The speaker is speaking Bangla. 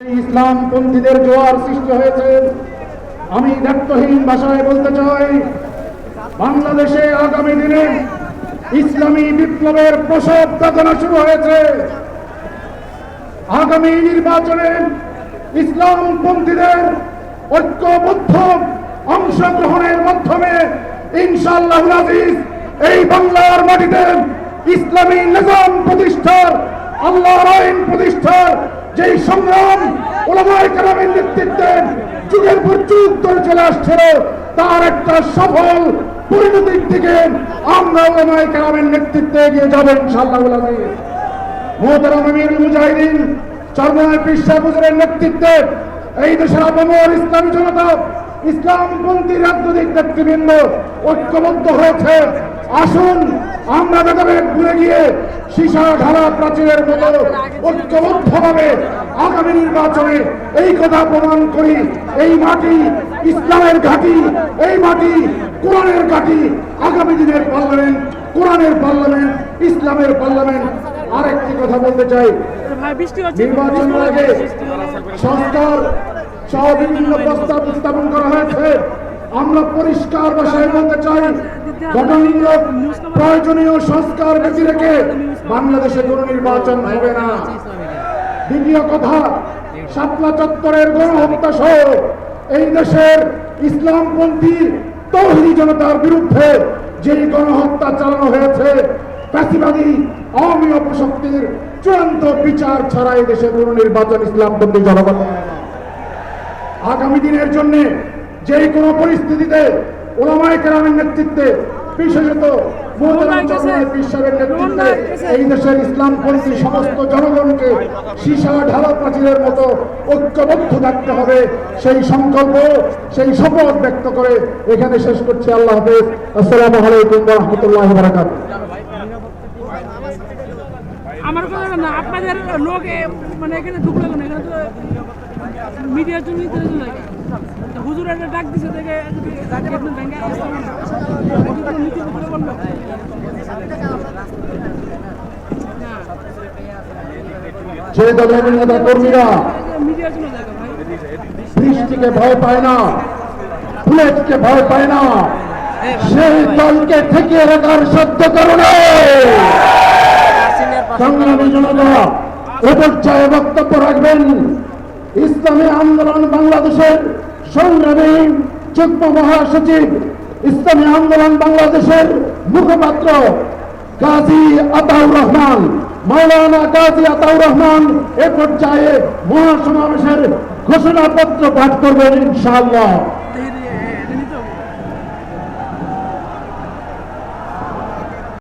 এই ইসলামপন্থীদের জোয়ার সৃষ্টি হয়েছে। আমি দায়িত্বহীন ভাষায় বলতে চাই, বাংলাদেশে আগামী দিনে ইসলামী বিপ্লবের প্রসব বেদনা শুরু হয়েছে। আগামী নির্বাচনে ইসলামপন্থীদের ঐক্যবদ্ধ অংশগ্রহণের মাধ্যমে ইনশাআল্লাহ আজিজ এই বাংলার মাটিতে ইসলামী নিজাম প্রতিষ্ঠার, আল্লাহর আইন প্রতিষ্ঠার যেই সংগ্রাম ওলামায় কালামের নেতৃত্বে যুগের পর যুগ ধরে চলে আসছিল, তার একটা সফল পরিণতির দিকে আমরা ওলামায় কালামের নেতৃত্বে এগিয়ে যাব ইনশাল্লাহ আজিজ মোহতারাম আমির মুজাহিদিন চরমায় বিশ্বাস নেতৃত্বে এই দেশের আবহাওয়ার ইসলামী জনতা ইসলামপন্থী রাজনৈতিক নেতৃবৃন্দ ঐক্যবদ্ধ হয়েছে। আসুন আমরা ভেদাভেদ ভুলে গিয়ে সীসা ঢালা প্রাচীরের মতো ঐক্যবদ্ধভাবে আগামী নির্বাচনে এই কথা প্রমাণ করি এই মাটি ইসলামের ঘাঁটি এই মাটি কোরআনের ঘাঁটি। আগামী দিনের পার্লামেন্ট কোরআনের পার্লামেন্ট ইসলামের পার্লামেন্ট। আরেকটি কথা বলতে চাই। নির্বাচনের আগে সংস্কার সহ বিভিন্ন প্রস্তাব উত্থাপন করা হয়েছে আমরা পরিষ্কার ভাষায় বলতে চাই গঠনমূলক প্রয়োজনীয় সংস্কার বেঁচে রেখে বাংলাদেশে কোনো নির্বাচন হবে না দ্বিতীয় কথা, শাপলা চত্বরের গণহত্যা সহ এই দেশের ইসলামপন্থী তৌহিদি জনতার বিরুদ্ধে যেই গণহত্যা চালানো হয়েছে, ফ্যাসিবাদী আওয়ামী অপশক্তির চূড়ান্ত বিচার ছাড়া এই দেশে কোনো নির্বাচন ইসলামপন্থী জনগণ। আগামী দিনের জন্য যে কোনো পরিস্থিতিতে ওলামায় কেরামের নেতৃত্বে বিশেষত নেতৃত্বে এই দেশের ইসলামপন্থী সমস্ত জনগণকে সীসা ঢালা প্রাচীরের মতো ঐক্যবদ্ধ থাকতে হবে। সেই সংকল্প সেই শপথ ব্যক্ত করে এখানে শেষ করছি। আল্লাহ হাফেজ। আসসালামু আলাইকুম রহমতুল্লাহ বারাকাতুহ আমার কথা না আপনাদের লোক মানে এখানে ঢুকলো এখানে তো মিডিয়ার জন্য। হুজুর একটা ডাক দিছে থেকে। যে দলের নেতা কর্মীরা বৃষ্টিকে ভয় পায় না বুলেটকে ভয় পায় না সেই দলকে ঠেকিয়ে রাখার সত্য কারণে সংগ্রামী জনতা এ পর্যায়ে বক্তব্য রাখবেন ইসলামী আন্দোলন বাংলাদেশের সংগ্রামী যুগ্ম মহাসচিব, ইসলামী আন্দোলন বাংলাদেশের মুখপাত্র গাজী আতাউর রহমান, মাওলানা গাজী আতাউর রহমান এ পর্যায়ে মহাসমাবেশের ঘোষণাপত্র পাঠ করবেন ইনশাআল্লাহ।